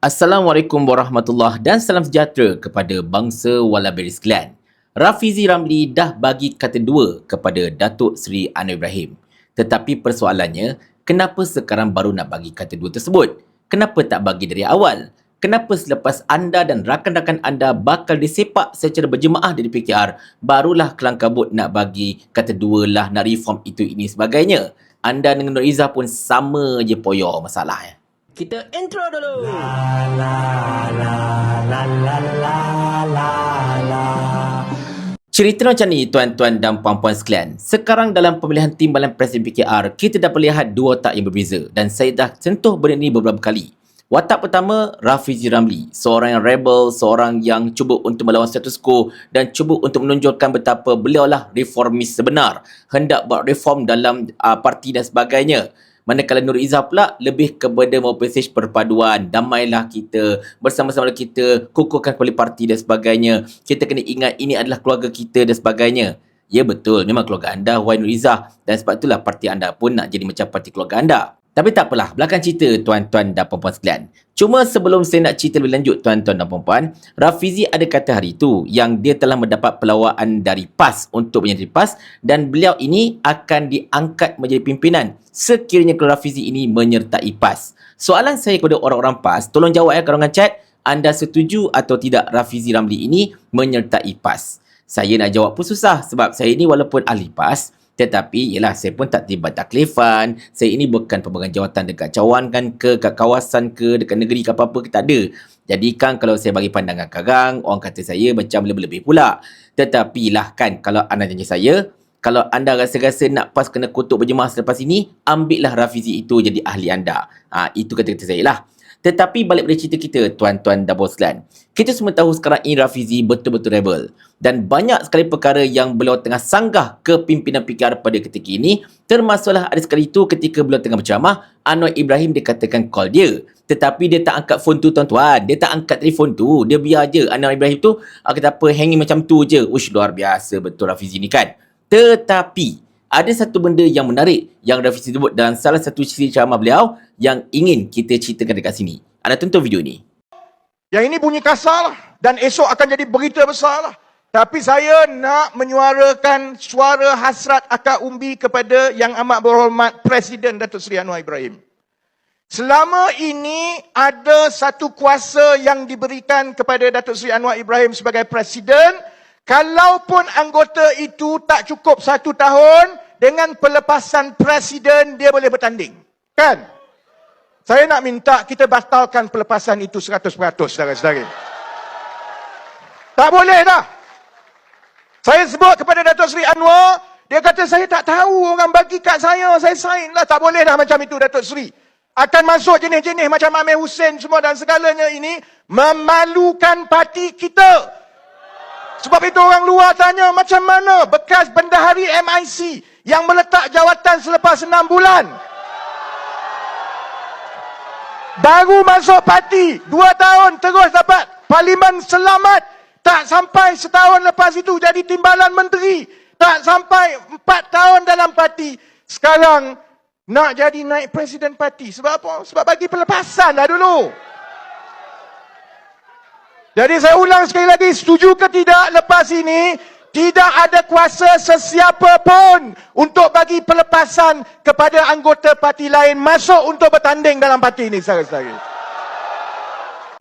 Assalamualaikum warahmatullahi dan salam sejahtera kepada bangsa Walaberi sekalian. Rafizi Ramli dah bagi kata dua kepada Datuk Seri Anwar Ibrahim. Tetapi persoalannya, kenapa sekarang baru nak bagi kata dua tersebut? Kenapa tak bagi dari awal? Kenapa selepas anda dan rakan-rakan anda bakal disepak secara berjemaah dari PKR, barulah kelang kabut nak bagi kata dua lah, nak reform itu ini sebagainya? Anda dengan Nur Izzah pun sama je poyo masalahnya. Kita intro dulu. Cerita macam ni tuan-tuan dan puan-puan sekalian. Sekarang dalam pemilihan timbalan Presiden PKR, kita dapat lihat dua watak yang berbeza dan saya dah sentuh benda ni beberapa kali. Watak pertama, Rafizi Ramli. Seorang yang rebel, seorang yang cuba untuk melawan status quo dan cuba untuk menunjukkan betapa beliau lah reformis sebenar. Hendak buat reform dalam uh, parti dan sebagainya. Manakala Nur Izzah pula lebih kepada mesej perpaduan, damailah kita, bersama-sama kita, kukuhkan kembali parti dan sebagainya. Kita kena ingat ini adalah keluarga kita dan sebagainya. Ya betul, memang keluarga anda Wahai Nur Izzah dan sebab itulah parti anda pun nak jadi macam parti keluarga anda. Tapi tak apalah, belakang cerita tuan-tuan dan puan-puan sekalian. Cuma sebelum saya nak cerita lebih lanjut tuan-tuan dan puan-puan, Rafizi ada kata hari itu yang dia telah mendapat pelawaan dari PAS untuk menjadi PAS dan beliau ini akan diangkat menjadi pimpinan sekiranya kalau Rafizi ini menyertai PAS. Soalan saya kepada orang-orang PAS, tolong jawab ya karangan chat, anda setuju atau tidak Rafizi Ramli ini menyertai PAS? Saya nak jawab pun susah sebab saya ini walaupun ahli PAS, tetapi ialah saya pun tak tiba taklifan. Saya ini bukan pemegang jawatan dekat cawan kan ke, dekat kawasan ke, dekat negeri ke apa-apa ke tak ada. Jadi kan kalau saya bagi pandangan karang, orang kata saya macam lebih-lebih pula. Tetapi lah kan kalau anda janji saya, kalau anda rasa-rasa nak pas kena kutuk berjemaah selepas ini, ambillah Rafizi itu jadi ahli anda. Ha, itu kata-kata saya lah. Tetapi balik pada cerita kita, tuan-tuan dan boslan. Kita semua tahu sekarang ini Rafizi betul-betul rebel. Dan banyak sekali perkara yang beliau tengah sanggah ke pimpinan PKR pada ketika ini. Termasuklah ada sekali itu ketika beliau tengah berceramah, Anwar Ibrahim dikatakan call dia. Tetapi dia tak angkat phone tu tuan-tuan. Dia tak angkat telefon tu. Dia biar je Anwar Ibrahim tu, uh, kata apa, hanging macam tu je. Ush, luar biasa betul Rafizi ni kan. Tetapi, ada satu benda yang menarik yang Rafizi sebut dalam salah satu ceramah beliau yang ingin kita ceritakan dekat sini. Anda tonton video ini. Yang ini bunyi kasar lah. dan esok akan jadi berita besar lah. Tapi saya nak menyuarakan suara hasrat akak umbi kepada yang amat berhormat Presiden Datuk Seri Anwar Ibrahim. Selama ini ada satu kuasa yang diberikan kepada Datuk Seri Anwar Ibrahim sebagai Presiden Kalaupun anggota itu tak cukup satu tahun, dengan pelepasan presiden dia boleh bertanding. Kan? Saya nak minta kita batalkan pelepasan itu 100%, saudara-saudara. Tak boleh dah. Saya sebut kepada Datuk Seri Anwar, dia kata saya tak tahu orang bagi kat saya, saya sign lah. Tak boleh dah macam itu Datuk Seri. Akan masuk jenis-jenis macam Amir Hussein semua dan segalanya ini memalukan parti kita. Sebab itu orang luar tanya macam mana bekas bendahari MIC yang meletak jawatan selepas enam bulan. Baru masuk parti, dua tahun terus dapat parlimen selamat. Tak sampai setahun lepas itu jadi timbalan menteri. Tak sampai empat tahun dalam parti. Sekarang nak jadi naik presiden parti. Sebab apa? Sebab bagi pelepasan lah dulu. Jadi saya ulang sekali lagi, setuju ke tidak lepas ini, tidak ada kuasa sesiapa pun untuk bagi pelepasan kepada anggota parti lain masuk untuk bertanding dalam parti ini, saudara-saudara.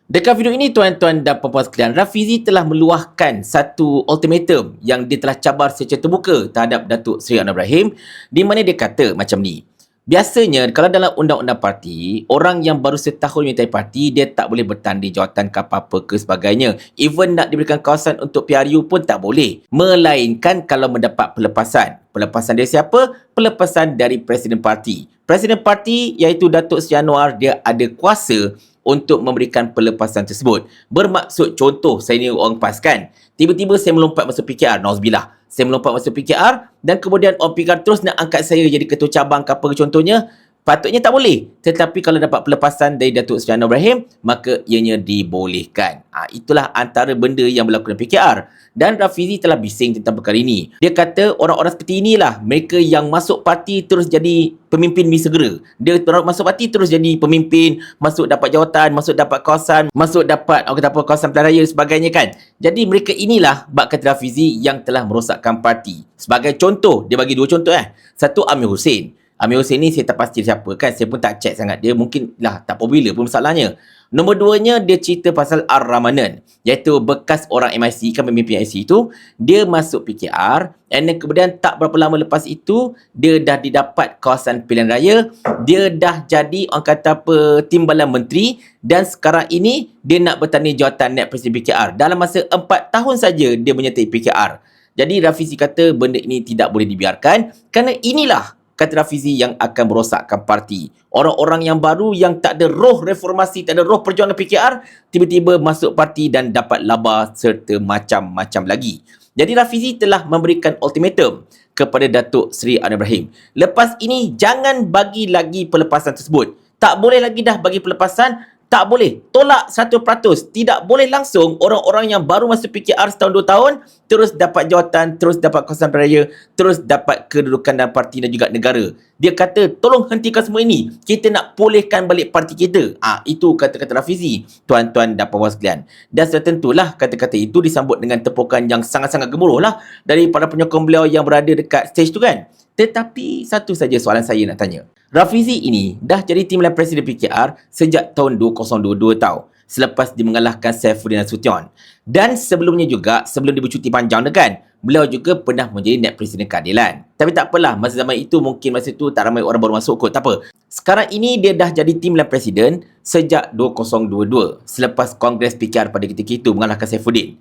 Dekat video ini tuan-tuan dan puan-puan sekalian, Rafizi telah meluahkan satu ultimatum yang dia telah cabar secara terbuka terhadap Datuk Seri Anwar Ibrahim di mana dia kata macam ni. Biasanya kalau dalam undang-undang parti, orang yang baru setahun menyertai parti, dia tak boleh bertanding jawatan ke apa-apa ke sebagainya. Even nak diberikan kawasan untuk PRU pun tak boleh. Melainkan kalau mendapat pelepasan. Pelepasan dari siapa? Pelepasan dari Presiden Parti. Presiden Parti iaitu Datuk Seri Anwar, dia ada kuasa untuk memberikan pelepasan tersebut. Bermaksud contoh, saya ni orang PAS kan. Tiba-tiba saya melompat masuk PKR, nauzubillah saya melompat masuk PKR dan kemudian orang PKR terus nak angkat saya jadi ketua cabang ke apa contohnya Patutnya tak boleh. Tetapi kalau dapat pelepasan dari Datuk Seri Anwar Ibrahim, maka ianya dibolehkan. Ha, itulah antara benda yang berlaku dalam PKR. Dan Rafizi telah bising tentang perkara ini. Dia kata orang-orang seperti inilah mereka yang masuk parti terus jadi pemimpin mi segera. Dia masuk parti terus jadi pemimpin, masuk dapat jawatan, masuk dapat kawasan, masuk dapat orang kata apa kawasan pilihan raya dan sebagainya kan. Jadi mereka inilah bak kata Rafizi yang telah merosakkan parti. Sebagai contoh, dia bagi dua contoh eh. Satu Amir Hussein. Amir Hussein ni saya tak pasti siapa kan. Saya pun tak check sangat. Dia mungkin lah tak popular pun masalahnya. Nombor duanya dia cerita pasal Ar-Ramanan. Iaitu bekas orang MIC kan pemimpin MIC itu. Dia masuk PKR. And then kemudian tak berapa lama lepas itu. Dia dah didapat kawasan pilihan raya. Dia dah jadi orang kata apa timbalan menteri. Dan sekarang ini dia nak bertanding jawatan naib presiden PKR. Dalam masa 4 tahun saja dia menyertai PKR. Jadi Rafizi kata benda ini tidak boleh dibiarkan. Kerana inilah kata Rafizi yang akan merosakkan parti. Orang-orang yang baru yang tak ada roh reformasi, tak ada roh perjuangan PKR, tiba-tiba masuk parti dan dapat laba serta macam-macam lagi. Jadi Rafizi telah memberikan ultimatum kepada Datuk Seri Anwar Ibrahim. Lepas ini jangan bagi lagi pelepasan tersebut. Tak boleh lagi dah bagi pelepasan tak boleh. Tolak 100%. Tidak boleh langsung orang-orang yang baru masuk PKR setahun dua tahun terus dapat jawatan, terus dapat kawasan raya, terus dapat kedudukan dalam parti dan juga negara. Dia kata, tolong hentikan semua ini. Kita nak pulihkan balik parti kita. Ah, Itu kata-kata Rafizi, tuan-tuan dan puan sekalian. Dan sudah tentulah kata-kata itu disambut dengan tepukan yang sangat-sangat gemuruh lah dari para penyokong beliau yang berada dekat stage tu kan. Tetapi satu saja soalan saya nak tanya. Rafizi ini dah jadi timbalan Presiden PKR sejak tahun 2022 tau. Selepas dia mengalahkan Saifuddin Nasution. Dan sebelumnya juga, sebelum dia bercuti panjang tu kan, beliau juga pernah menjadi Naib Presiden Keadilan. Tapi tak apalah, masa zaman itu mungkin masa itu tak ramai orang baru masuk kot, tak apa. Sekarang ini dia dah jadi timbalan Presiden sejak 2022. Selepas Kongres PKR pada ketika itu mengalahkan Saifuddin.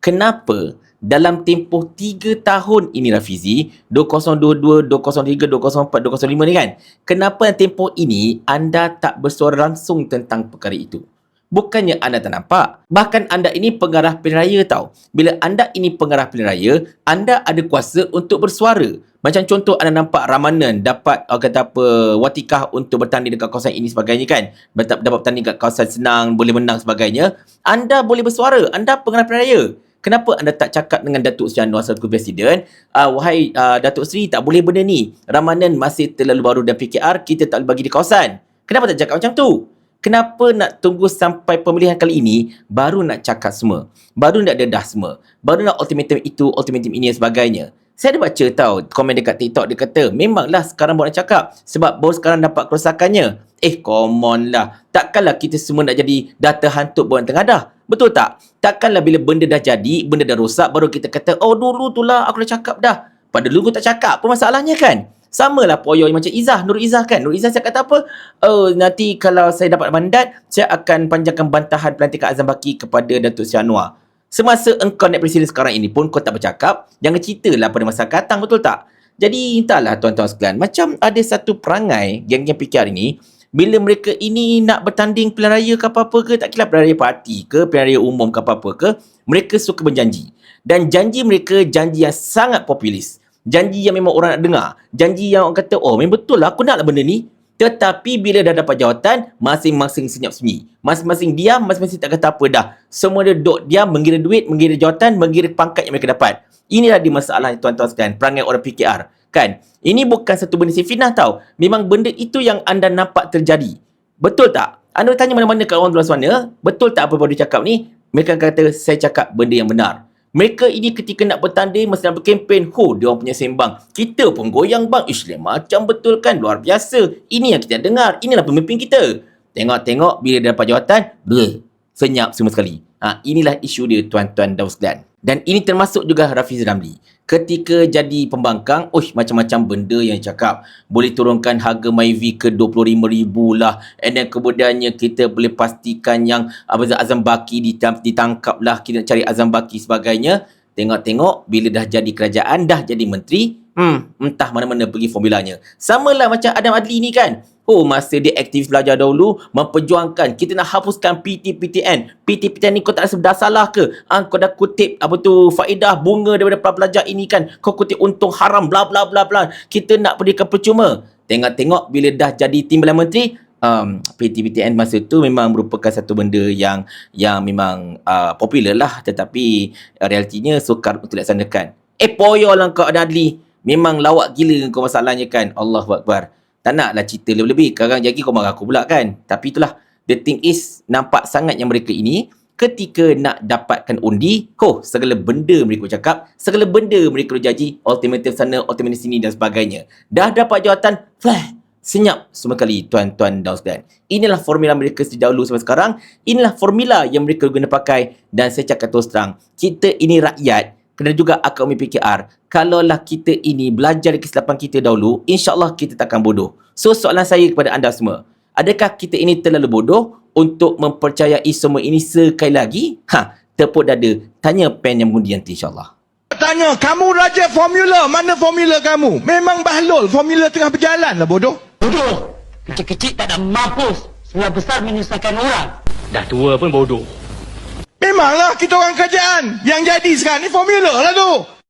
Kenapa dalam tempoh 3 tahun ini Rafizi 2022, 2023, 2024, 2025 ni kan? Kenapa dalam tempoh ini anda tak bersuara langsung tentang perkara itu? Bukannya anda tak nampak. Bahkan anda ini pengarah pilihan raya tau. Bila anda ini pengarah pilihan raya anda ada kuasa untuk bersuara. Macam contoh anda nampak Ramanan dapat uh, kata apa watikah untuk bertanding dekat kawasan ini sebagainya kan? Dapat, dapat bertanding dekat kawasan senang boleh menang sebagainya. Anda boleh bersuara. Anda pengarah pilihan raya Kenapa anda tak cakap dengan Datuk Seri Anwar selaku Presiden, uh, wahai uh, Datuk Seri, tak boleh benda ni. Ramanan masih terlalu baru dan PKR, kita tak boleh bagi di kawasan. Kenapa tak cakap macam tu? Kenapa nak tunggu sampai pemilihan kali ini, baru nak cakap semua? Baru nak dedah semua? Baru nak ultimatum itu, ultimatum ini dan sebagainya? Saya ada baca tau komen dekat TikTok dia kata memanglah sekarang baru nak cakap sebab baru sekarang dapat kerosakannya. Eh come on lah. Takkanlah kita semua nak jadi data hantuk buat tengah dah. Betul tak? Takkanlah bila benda dah jadi, benda dah rosak, baru kita kata, oh dulu tu lah aku dah cakap dah. Pada dulu aku tak cakap, apa masalahnya kan? Sama lah poyo macam Izzah, Nur Izzah kan? Nur Izzah saya kata apa? Oh, nanti kalau saya dapat mandat, saya akan panjangkan bantahan pelantikan Azam Baki kepada Datuk Seri Anwar. Semasa engkau naik presiden sekarang ini pun kau tak bercakap, jangan ceritalah pada masa akan datang, betul tak? Jadi entahlah tuan-tuan sekalian, macam ada satu perangai geng-geng PKR ini bila mereka ini nak bertanding pilihan raya ke apa-apa ke, tak kira pilihan raya parti ke, pilihan raya umum ke apa-apa ke, mereka suka berjanji. Dan janji mereka janji yang sangat populis. Janji yang memang orang nak dengar. Janji yang orang kata, oh memang betul lah aku nak lah benda ni. Tetapi bila dah dapat jawatan, masing-masing senyap sunyi. Masing-masing diam, masing-masing tak kata apa dah. Semua dia duduk diam, mengira duit, mengira jawatan, mengira pangkat yang mereka dapat. Inilah di masalah tuan-tuan sekalian, perangai orang PKR. Kan? Ini bukan satu benda fitnah tau. Memang benda itu yang anda nampak terjadi. Betul tak? Anda tanya mana-mana kat orang luar sana, betul tak apa yang dia cakap ni? Mereka kata, saya cakap benda yang benar. Mereka ini ketika nak bertanding, masa nak berkempen, ho, dia orang punya sembang. Kita pun goyang bang. Ish, macam betul kan? Luar biasa. Ini yang kita dengar. Inilah pemimpin kita. Tengok-tengok bila dia dapat jawatan, bleh, senyap semua sekali. Ha, inilah isu dia tuan-tuan dan sekalian. Dan ini termasuk juga Rafiz Ramli. Ketika jadi pembangkang, oh macam-macam benda yang cakap. Boleh turunkan harga MyV ke RM25,000 lah. And then kemudiannya kita boleh pastikan yang apa Azam Baki ditangkap lah. Kita nak cari Azam Baki sebagainya. Tengok-tengok bila dah jadi kerajaan, dah jadi menteri. Hmm, entah mana-mana pergi formulanya. Sama lah macam Adam Adli ni kan. Oh, masa dia aktivis belajar dahulu, memperjuangkan kita nak hapuskan PT-PTN. PT-PTN ni kau tak rasa bersalah ke? Ah, kau dah kutip apa tu faedah bunga daripada pelajar ini kan. Kau kutip untung haram bla bla bla bla. Kita nak pendidikan percuma. Tengok-tengok bila dah jadi timbalan menteri, um, PT-PTN masa tu memang merupakan satu benda yang yang memang uh, popular lah tetapi uh, realitinya sukar untuk dilaksanakan. Eh poyo lah kau Adli. Memang lawak gila kau masalahnya kan. Allahu Akbar. Tak naklah cerita lebih-lebih. Sekarang jadi kau marah aku pula kan. Tapi itulah. The thing is, nampak sangat yang mereka ini, ketika nak dapatkan undi, oh, segala benda mereka cakap, segala benda mereka janji, alternatif sana, alternatif sini dan sebagainya. Dah dapat jawatan, flah, senyap semua kali tuan-tuan dan sekalian. Inilah formula mereka sejak dahulu sampai sekarang. Inilah formula yang mereka guna pakai. Dan saya cakap terus terang, kita ini rakyat, kena juga akal umi PKR. Kalaulah kita ini belajar dari kesilapan kita dahulu, insyaAllah kita takkan bodoh. So soalan saya kepada anda semua, adakah kita ini terlalu bodoh untuk mempercayai semua ini sekali lagi? Ha, tepuk dada, tanya pen yang mengundi nanti insyaAllah. Tanya, kamu raja formula, mana formula kamu? Memang bahlul, formula tengah berjalan lah bodoh. Bodoh. Kecil-kecil tak ada mampus. Semua besar menyusahkan orang. Dah tua pun bodoh. Memanglah kita orang kerajaan. Yang jadi sekarang ni formula lah tu.